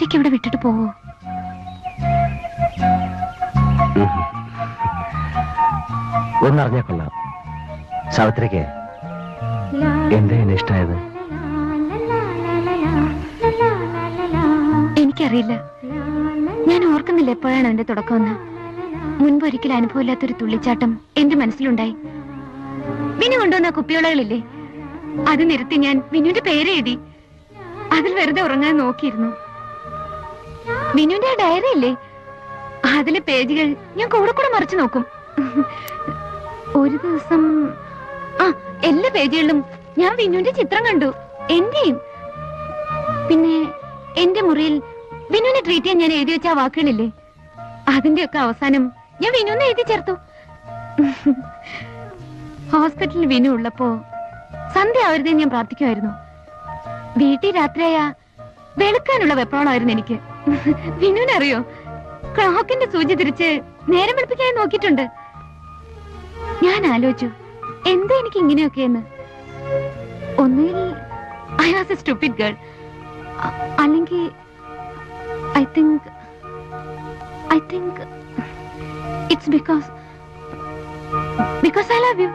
ഒറ്റയ്ക്ക് ഇവിടെ വിട്ടിട്ട് പോവോ? ഒന്നറിഞ്ഞാ കൊള്ളാം. സാവിത്രിക്ക് എന്താ എന്നെ ഇഷ്ടമായത് എനിക്കറിയില്ല. ഞാൻ ഓർക്കുന്നില്ല എപ്പോഴാണ് അതിന്റെ തുടക്കമെന്ന് മുൻപ് ഒരിക്കലും അനുഭവമില്ലാത്തൊരു തുള്ളിച്ചാട്ടം എന്റെ മനസ്സിലുണ്ടായി. വിനു കൊണ്ടുവന്ന കുപ്പിയോളകളില്ലേ അത് നിരത്തി ഞാൻ വിനുവിന്റെ പേരെഴുതി അതിൽ വെറുതെ ഉറങ്ങാൻ നോക്കിയിരുന്നു. വിനുവിന്റെ ഡയറി അല്ലേ? അതിലെ പേജുകൾ ഞാൻ കൂടെ കൂടെ മറിച്ചു നോക്കും. ഒരു ദിവസം ആ എല്ലാ പേജുകളിലും ഞാൻ വിനുവിന്റെ ചിത്രം കണ്ടു. എന്റെയും. പിന്നെ എന്റെ മുറിയിൽ വിനുവിനെ ട്രീറ്റ് ചെയ്യാൻ ഞാൻ എഴുതി വെച്ച ആ വാക്കുകളില്ലേ? അതിന്റെയൊക്കെ അവസാനം ഞാൻ വിനുവിനെ എഴുതി ചേർത്തു. ഹോസ്പിറ്റലിൽ വിനു ഉള്ളപ്പോ സന്ധ്യ ആവരുതേ ഞാൻ പ്രാർത്ഥിക്കുമായിരുന്നു വീട്ടിൽ രാത്രിയായ വെളുക്കാനുള്ള വെപ്പാളായിരുന്നു എനിക്ക്. വിനുവിനറിയോ? ക്ലോക്കിന്റെ സൂചി തിരിച്ച് നേരം വെളുപ്പിക്കാൻ നോക്കിയിട്ടുണ്ട്. ഞാൻ ആലോചിച്ചു എന്താ എനിക്ക് ഇങ്ങനെയൊക്കെയെന്ന് ഒന്നുകിൽ I was a stupid girl അല്ലെങ്കിൽ I think I think it's because because I love you